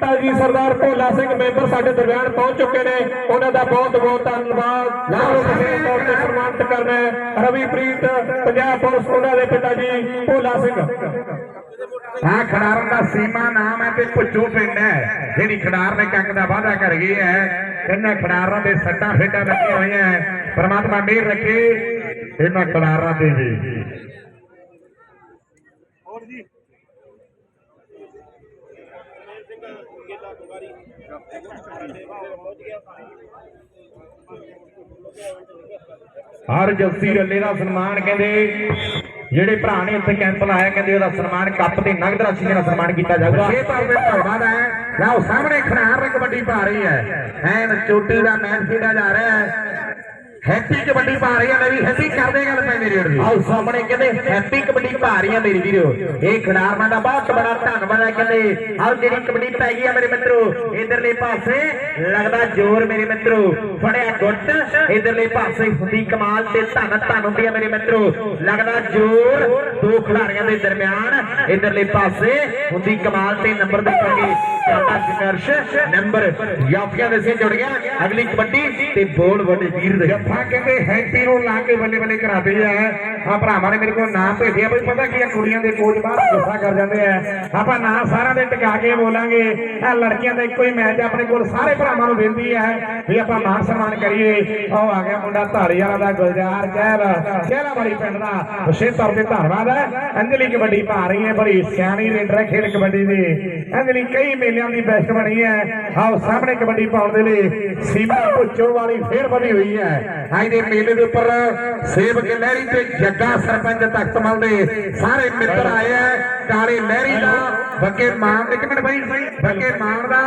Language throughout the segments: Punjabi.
ਜੀ ਸਰਦਾਰ ਭੋਲਾ ਸਿੰਘ ਮੈਂਬਰ ਸਾਡੇ ਦਰਮਿਆਨ ਪਹੁੰਚ ਚੁੱਕੇ ਨੇ। ਉਹਨਾਂ ਦਾ ਬਹੁਤ ਬਹੁਤ ਧੰਨਵਾਦ। ਲਾਹੌਰ ਵਿਸ਼ੇਸ਼ ਤੌਰ ਤੇ ਸਨਮਾਨਿਤ ਕਰਨਾ ਹੈ। ਰਵੀਪ੍ਰੀਤ ਪੰਜਾਬ ਪੁਲਿਸ ਉਹਨਾਂ ਦੇ ਪਿਤਾ ਜੀ ਭੋਲਾ ਸਿੰਘ। ਆ ਖਿਡਾਰਨ ਦਾ ਸੀਮਾ ਨਾਮ ਹੈ ਤੇ ਭੁੱਚੋ ਪਿੰਡ ਹੈ। ਜਿਹੜੀ ਖਿਡਾਰ ਨੇ ਕੰਗ ਦਾ ਵਾਅਦਾ ਕਰ ਗਈ ਹੈ। ਇਹਨਾਂ ਖਿਡਾਰਾਂ ਦੇ ਸੱਟਾਂ ਫੇਟਾਂ ਲੱਗੀਆਂ ਹੋਈਆਂ ਹੈ। ਪ੍ਰਮਾਤਮਾ ਮਿਹਰ ਰੱਖੇ। ਇਹਨਾਂ ਖਿਡਾਰਾਂ ਤੇ ਵੀ ਹਰ ਜੱਸੀ ਰੱਲੇ ਦਾ ਸਨਮਾਨ ਕਹਿੰਦੇ, ਜਿਹੜੇ ਭਰਾ ਨੇ ਇੱਥੇ ਕੈਂਪ ਲਾਇਆ, ਕਹਿੰਦੇ ਉਹਦਾ ਸਨਮਾਨ ਕੱਪ ਤੇ ਨਗਦ ਰਾਸ਼ੀ ਨਾਲ ਸਨਮਾਨ ਕੀਤਾ ਜਾਊਗਾ। ਇਹ ਤਾਂ ਧੰਨਵਾਦ ਹੈ। ਲਓ ਸਾਹਮਣੇ ਖਨਾਰ ਕਬੱਡੀ ਪਾ ਰਹੀ ਹੈ। ਐਨ ਚੋਟੀ ਦਾ ਮੈਚ ਖੇਡਿਆ ਜਾ ਰਿਹਾ ਹੈ। ਹੈਪੀ ਕਬੱਡੀ ਪਾ ਰਹੀ ਹੈ ਮੇਰੀ ਹੈਪੀ ਕਰਦੇ ਗੱਲ ਪੈ ਮੇਰੀ ਵੀਰ ਆਓ ਸਾਹਮਣੇ ਕਹਿੰਦੇ ਹੈਪੀ ਕਬੱਡੀ ਪਾ ਰਹੀ ਹੈ ਮੇਰੀ ਵੀਰੋ। ਇਹ ਖਿਡਾਰਨਾਂ ਦਾ ਬਹੁਤ ਬੜਾ ਧੰਨਵਾਦ ਹੈ ਕਹਿੰਦੇ। ਆਓ ਜਿਹੜੀ ਕਬੱਡੀ ਪੈ ਗਈ ਹੈ ਮੇਰੇ ਮਿੱਤਰੋ, ਇਧਰਲੇ ਪਾਸੇ ਲੱਗਦਾ ਜ਼ੋਰ ਮੇਰੇ ਮਿੱਤਰੋ। ਫੜਿਆ ਗੁੱਟ, ਇਧਰਲੇ ਪਾਸੇ ਹੁੰਦੀ ਕਮਾਲ ਤੇ ਧੰਨ ਧੰਨ ਹੁੰਦੀ ਆ ਮੇਰੇ ਮਿੱਤਰੋ। ਲੱਗਦਾ ਜ਼ੋਰ ਦੋ ਖਿਡਾਰੀਆਂ ਦੇ ਦਰਮਿਆਨ, ਇਧਰਲੇ ਪਾਸੇ ਹੁੰਦੀ ਕਮਾਲ ਤੇ ਨੰਬਰ ਦੇਖਾਂਗੇ। ਚੱਲਦਾ ਸੰਘਰਸ਼। ਨੰਬਰ ਯਾਫੀਆਂ ਦੇ ਸੇ ਜੁੜ ਗਿਆ। ਅਗਲੀ ਕਬੱਡੀ ਤੇ ਬੋਲ ਵੱਡੇ ਵੀਰ ਦੇ। ਜੱਫਾ ਕਹਿੰਦੇ ਹੈਪੀ ਨੂੰ ਲਾ ਕੇ ਬੱਲੇ ਬੱਲੇ ਕਰਾਦੇ ਆ। ਆ ਭਰਾਵਾਂ ਨੇ ਮੇਰੇ ਕੋਲ ਨਾਮ ਭੇਜਿਆ। ਬਈ ਪਤਾ ਕੀ ਆ, ਕੁੜੀਆਂ ਦੇ ਕੋਚ ਬਾਹਰ ਗੁੱਸਾ ਕਰ ਜਾਂਦੇ ਆ। ਆਪਾਂ ਨਾਂ ਸਾਰਿਆਂ ਦੇ ਟਿਕਾ ਕੇ ਬੋਲਾਂਗੇ। ਆ ਲੜਕੀਆਂ ਦਾ ਇੱਕੋ ਹੀ ਮੈਚ ਆਪਣੇ ਕੋਲ ਸਾਰੇ ਭਰਾਵਾਂ ਨੂੰ ਬੇਨਤੀ ਹੈ ਵੀ ਆਪਾਂ ਮਾਨ ਸਨਮਾਨ ਕਰੀਏ। ਆਓ ਆ ਗਿਆ ਮੁੰਡਾ ਧਾਰੀ ਵਾਲਾ ਦਾ ਗੁਲਜ਼ਾਰ ਕਹਿਲ ਕਹਿਲਾ ਬੜੀ ਪਿੰਡ ਦਾ ਵਿਸ਼ੇਸ਼ ਤੌਰ ਤੇ ਧੰਨਵਾਦ ਹੈ ਅੰਜਲੀ ਕਬੱਡੀ ਪਾ ਰਹੀ ਹੈ। ਬੜੀ ਸਿਆਣੀ ਰੇਡਰ ਹੈ ਖੇਡ ਕਬੱਡੀ ਦੀ। ਅੰਜਲੀ ਕਈ ਮੇਲਿਆਂ ਦੀ ਬੈਸਟ ਬਣੀ ਹੈ। ਆਓ ਸਾਹਮਣੇ ਕਬੱਡੀ ਪਾਉਣ ਦੇ ਲਈ ਸੀਮਾ ਭੁੱਚੋ ਵਾਲੀ ਫੇਰ ਬਣੀ ਹੋਈ ਹੈ। ਅੱਜ ਦੇ ਮੇਲੇ ਦੇ ਉੱਪਰ ਸੇਵਕ ਲਹਿਰੀ ਤੇ ਜੱਗਾ ਸਰਪੰਚ ਤਖਤਮਲ ਦੇ ਸਾਰੇ ਮਿੱਤਰ ਆਏ ਆ। ਕਾਲੇ ਲਹਿਰੀ ਦਾ ਬੱਕੇ ਮਾਨ ਇੱਕ ਮਿੰਟ ਬਾਈ। ਬੱਕੇ ਮਾਨ ਦਾ।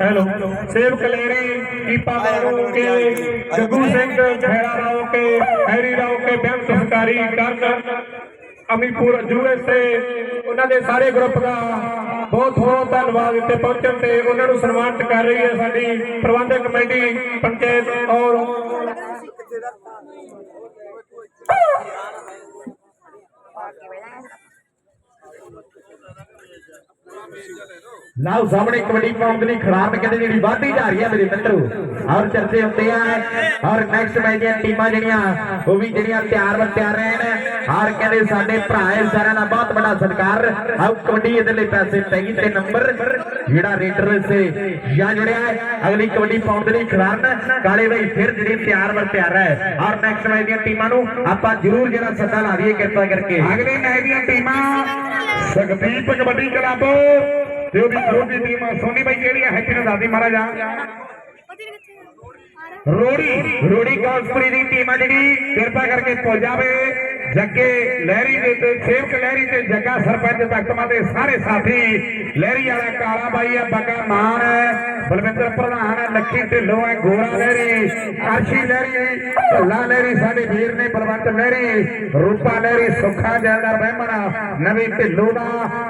ਹੈਲੋ ਸੇਵ ਕਲੇਰੀ ਕੀਪਾ ਬਾਬੂ ਕੇ, ਜੱਗੂ ਸਿੰਘ, ਖੈਰਾ ਰਾਓ ਕੇ ਹੈਰੀ ਰਾਓ ਕੇ ਬੈਂਕ ਸਹਿਕਾਰੀ ਕਰਨ। ਅਮੀਪੁਰ ਜੂਏ ਸੇ ਉਹਨਾਂ ਦੇ ਸਾਰੇ ਗਰੁੱਪ ਦਾ ਬਹੁਤ ਬਹੁਤ ਧੰਨਵਾਦ ਇੱਥੇ ਪਹੁੰਚਣ ਤੇ ਉਹਨਾਂ ਨੂੰ ਸਨਮਾਨਿਤ ਕਰ ਰਹੀ ਹੈ ਸਾਡੀ ਪ੍ਰਬੰਧਕ ਕਮੇਟੀ, ਪੰਚਾਇਤ ਔਰ ਲਓ ਸਾਹਮਣੇ ਕਬੱਡੀ ਪਾਉਣ ਦੇ ਲਈ ਕਹਿੰਦੇ ਜਿਹੜੀ ਵਾਧੀ ਜਾ ਰਹੀ ਹੈ ਮੇਰੇ ਮਿੱਤਰੋ ਔਰ ਚਰਚੇ ਹੁੰਦੇ ਆ ਔਰ ਨੈਕਸਟ ਮੈਚ ਦੀਆਂ ਟੀਮਾਂ ਜਿਹੜੀਆਂ, ਉਹ ਵੀ ਜਿਹੜੀਆਂ ਤਿਆਰ ਵਰ ਤਿਆਰ ਰਹਿਣ। ਔਰ ਕਹਿੰਦੇ ਸਾਡੇ ਭਰਾ ਸਾਰਿਆਂ ਦਾ ਬਹੁਤ ਵੱਡਾ ਸਤਿਕਾਰ। ਆਓ ਕਬੱਡੀ ਇਧਰਲੇ ਪਾਸੇ ਪੈ ਗਈ ਤੇ ਨੰਬਰ, ਜਿਹੜਾ ਰੇਡਰ ਸੇ ਜਾਂ ਜੁੜਿਆ ਅਗਲੀ ਕਬੱਡੀ ਪਾਉਣ ਦੇ ਲਈ ਖਿਡਾਰਨ ਕਾਲੇ ਬਾਈ ਫਿਰ ਜਿਹੜੀ ਤਿਆਰ ਵਰ ਤਿਆਰ ਹੈ ਔਰ ਨੈਕਸਟ ਮੈਚ ਦੀਆਂ ਟੀਮਾਂ ਨੂੰ ਆਪਾਂ ਜ਼ਰੂਰ ਜਿਹੜਾ ਸੱਦਾ ਲਾ ਦਈਏ ਕਿਰਪਾ ਕਰਕੇ। ਅਗਲੇ ਮੈਚ ਦੀਆਂ ਟੀਮਾਂ ਸੁਖਦੀਪ ਕਬੱਡੀ ਕਲੱਬ ਤੇ। ਉਹਦੀ ਵਿਰੋਧੀ ਟੀਮ ਸੋਨੀ ਬਾਈ ਕਿਹੜੀ ਹੈ ਹੈਪੀ ਨੂੰ ਦੱਸਦੀ ਮਹਾਰਾਜਾ ਰੋੜੀ ਰੋੜੀ ਕੌਂਸਪਰੀ ਦੀ ਟੀਮ ਆ ਜਿਹੜੀ। ਕਿਰਪਾ ਕਰਕੇ ਪੁੱਜ ਜਾਵੇ। ਜੱਗੇ ਲਹਿਰੀ ਦੇ ਤੇ ਸੇਵਕ ਲਹਿਰੀ ਤੇ ਜੱਗਾ ਸਰਪੰਚ ਤਖਤਮਾ ਦੇ ਸਾਰੇ ਸਾਥੀ। ਲਹਿਰੀ ਵਾਲਾ ਕਾਲਾ ਬਾਈ ਆ ਬੱਗਾ ਮਾਨ। ਹੈ ਬਲਵਿੰਦਰ ਪ੍ਰਧਾਨ ਹੈ ਲੱਖੀ ਢਿੱਲੋਂ ਹੈ ਗੋਰਾ ਲਹਿਰੀ ਕਾਸ਼ੀ ਲਹਿਰੀ ਢੱਲਾ ਲਹਿਰੀ ਸਾਡੇ ਵੀਰ ਨੇ ਬਲਵੰਤ ਲਹਿਰੀ ਰੂਪਾ ਲਹਿਰੀ ਸੁੱਖਾ ਜੈਲਦਾਰ ਬਹਿਮਨ ਨਵੀਂ ਢਿੱਲੋਂ ਦਾ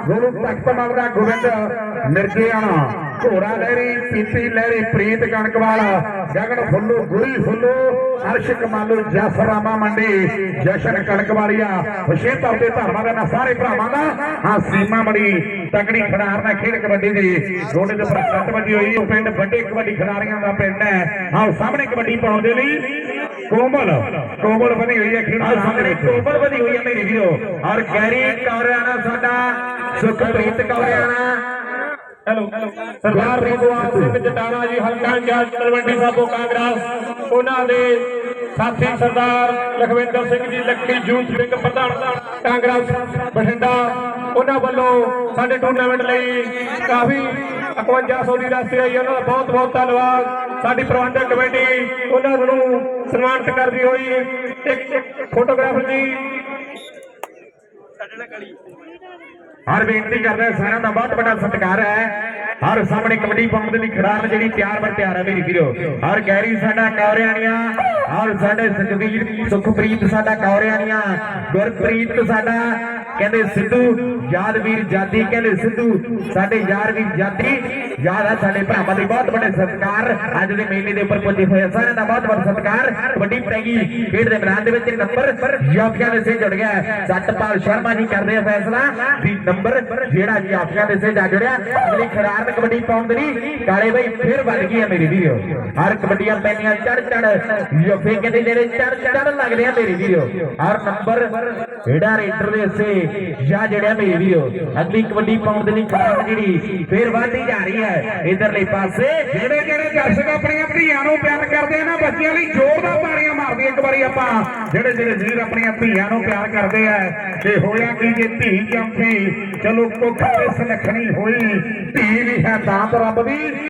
ਗੁਰੂ ਤਖਤਮਾ ਦਾ ਗੋਬਿੰਦ ਮਿਰਜੇਆਣਾ ਘੋੜਾ ਲਹਿਰੀ ਪੀਤੀ ਲਹਿਰੀ ਪ੍ਰੀਤ ਕਣਕਵਾਲ ਗਗਨ ਫੁੱਲੂ ਗੁਰੀ ਫੁੱਲੂ ਅਰਸ਼ ਕਮਾਲੂ ਜਸਰਾਮਾ ਮੰਡੀ, ਜਸ਼ਨ ਕਣਕਵਾਲੀਆ ਵਿਸ਼ੇਸ਼ ਤੌਰ ਤੇ ਧਰਮਾਂ ਦਾ ਸਾਰੇ ਭਰਾਵਾਂ ਦਾ, ਹਾਂ, ਸੀਮਾ ਬੜੀ ਤਕੜੀ ਖਿਡਾਰ ਦਾ ਖੇਡ ਕਬੱਡੀ ਦੀ ਰੋਡੇ ਦੇ ਉੱਪਰ ਸੱਤ ਵੱਜੀ ਹੋਈ, ਉਹ ਪਿੰਡ ਵੱਡੇ ਕਬੱਡੀ ਖਿਡਾਰੀਆਂ ਦਾ ਪਿੰਡ ਹੈ। ਆਓ ਸਾਹਮਣੇ ਕਬੱਡੀ ਪਾਉਣ ਦੇ ਲਈ ਕੋਮਲ ਕੋਮਲ ਬਣੀ ਹੋਈ ਹੈ ਖੇਡ ਸਾਹਮਣੇ ਕੋਮਲ ਬਣੀ ਹੋਈ ਹੈ ਮੇਰੀ ਵੀਰੋ। ਔਰ ਗੈਰੀ ਕੌਰਿਆਣਾ ਸਾਡਾ, ਸੁਖਪ੍ਰੀਤ ਕੌਰਿਆਣਾ। ਹੈਲੋ ਸਰਦਾਰ ਰਿਦਵਾਨ ਸਿੰਘ ਜਟਾਣਾ ਜੀ, ਹਲਕਾ ਇੰਚਾਰਜ ਤਲਵੰਡੀ ਸਾਬੋ ਕਾਂਗਰਸ। ਉਹਨਾਂ ਦੇ ਸਾਥੀ ਸਰਦਾਰ Lakhwinder Singh ji Lucky youth wing ਪ੍ਰਧਾਨ ਕਾਂਗਰਸ ਬਠਿੰਡਾ। ਉਹਨਾਂ ਵੱਲੋਂ ਸਾਡੇ ਟੂਰਨਾਮੈਂਟ ਲਈ ਕਾਫੀ 5100 ਦੀ ਰਾਸ਼ੀ ਆਈ। ਉਹਨਾਂ ਦਾ ਬਹੁਤ ਬਹੁਤ ਧੰਨਵਾਦ। ਸਾਡੀ ਪ੍ਰਬੰਧਕ ਕਮੇਟੀ ਉਹਨਾਂ ਨੂੰ ਸਨਮਾਨਿਤ ਕਰਦੀ ਹੋਈ। ਇੱਕ ਫੋਟੋਗ੍ਰਾਫਰ ਜੀ। ਹਰ ਬੇਨਤੀ ਕਰਦਾ ਸਾਰਿਆਂ ਦਾ ਬਹੁਤ ਵੱਡਾ ਸਤਿਕਾਰ ਹੈ। ਹਰ ਸਾਹਮਣੇ ਕਬੱਡੀ ਪਾਉਣ ਦੇ ਲਈ ਖਿਡਾਰਨ ਜਿਹੜੀ ਤਿਆਰ ਬਰ ਤਿਆਰ ਹੈ ਮੇਰੀ ਵੀਰੋ। ਹਰ ਗੈਰੀ ਸਾਡਾ ਕੌਰਿਆਣੀਆਂ, ਹਰ ਸਾਡੇ ਸੁਖਵੀਰ ਸੁਖਪ੍ਰੀਤ ਸਾਡਾ ਕੌਰਿਆਣੀਆਂ, ਗੁਰਪ੍ਰੀਤ ਸਾਡਾ ਕਹਿੰਦੇ, ਸਿੱਧੂ ਯਾਦਵੀਰ ਜਾਦੀ। ਕਹਿੰਦੇ, ਸਿੱਧੂ, ਸਾਡੇ ਯਾਦਵੀਰ ਜਾਦੀ। ਯਾਦ ਆ ਸਾਡੇ ਭਰਾਵਾਂ ਦੇ ਬਹੁਤ ਵੱਡੇ ਸਤਿਕਾਰ ਅੱਜ ਦੇ ਮੇਲੇ ਦੇ ਉੱਪਰ ਪਹੁੰਚੇ ਹੋਏ ਸਾਰਿਆਂ ਦਾ ਬਹੁਤ ਵੱਡਾ ਸਤਿਕਾਰ। ਵੱਡੀ ਪੈਗੀ ਖੇਡ ਦੇ ਮੈਦਾਨ ਦੇ ਵਿੱਚ ਨੰਬਰ ਜਾਫੀਆਂ ਦੇ ਸੇ ਜੁੜ ਗਿਆ ਸਤਪਾਲ ਸ਼ਰਮਾ ਜੀ ਕਰਦੇ ਆ ਫੈਸਲਾ। ਵੀ ਨੰਬਰ ਜਿਹੜਾ ਜਾਫੀਆਂ ਦੇ ਸੇ ਜਾ ਜੁੜਿਆ, ਅਗਲੀ ਖਿਡਾਰਨ ਕਬੱਡੀ ਪਾਉਣ ਦੇ ਲਈ ਕਾਲੇ ਬਾਈ ਫਿਰ ਵੱਧ ਗਈ ਹੈ ਮੇਰੀ ਵੀਡੀਓ ਹਰ ਕਬੱਡੀਆਂ ਪੈਣੀਆਂ ਚੜ ਚੜ ਜਫੇ ਕਹਿੰਦੇ ਜਿਹੜੇ ਚੜ ਚੜ ਲੱਗਦੇ ਆ ਮੇਰੀ ਵੀਡੀਓ ਹਰ ਨੰਬਰ ਜਿਹੜਾ ਰੇਡਰ ਦੇ ਸੇ ਜਾ ਜੜਿਆ ਮੇਰੀ ਅਗਲੀ ਕਬੱਡੀ ਪਾਉਣ ਦੇ ਲਈ ਖਿਡਾਰਨ ਜਿਹੜੀ, ਫਿਰ ਵੱਧਦੀ ਜਾ ਰਹੀ ਹੈ। ਇਧਰਲੇ ਪਾਸੇ ਜਿਹੜੇ ਜਿਹੜੇ ਦਰਸ਼ਕ ਆਪਣੀਆਂ ਧੀਆਂ ਨੂੰ ਪਿਆਰ ਕਰਦੇ ਆ ਨਾ, ਬੱਚਿਆਂ ਲਈ ਜ਼ੋਰਦਾਰ ਤਾੜੀਆਂ ਮਾਰਦੇ ਇੱਕ ਵਾਰੀ ਆਪਾਂ। ਜਿਹੜੇ ਜਿਹੜੇ ਵੀਰ ਆਪਣੀਆਂ ਧੀਆਂ ਨੂੰ ਪਿਆਰ ਕਰਦੇ ਆ, ਤੇ ਹੋਇਆ ਕੀ ਜੇ ਧੀ ਜੰਮੀ ਚਲੋ ਕੁੱਖ ਤੇ ਸੁਲੱਖਣੀ ਹੋਈ, ਧੀ ਵੀ ਹੈ ਦਾਤ ਰੱਬ ਦੀ।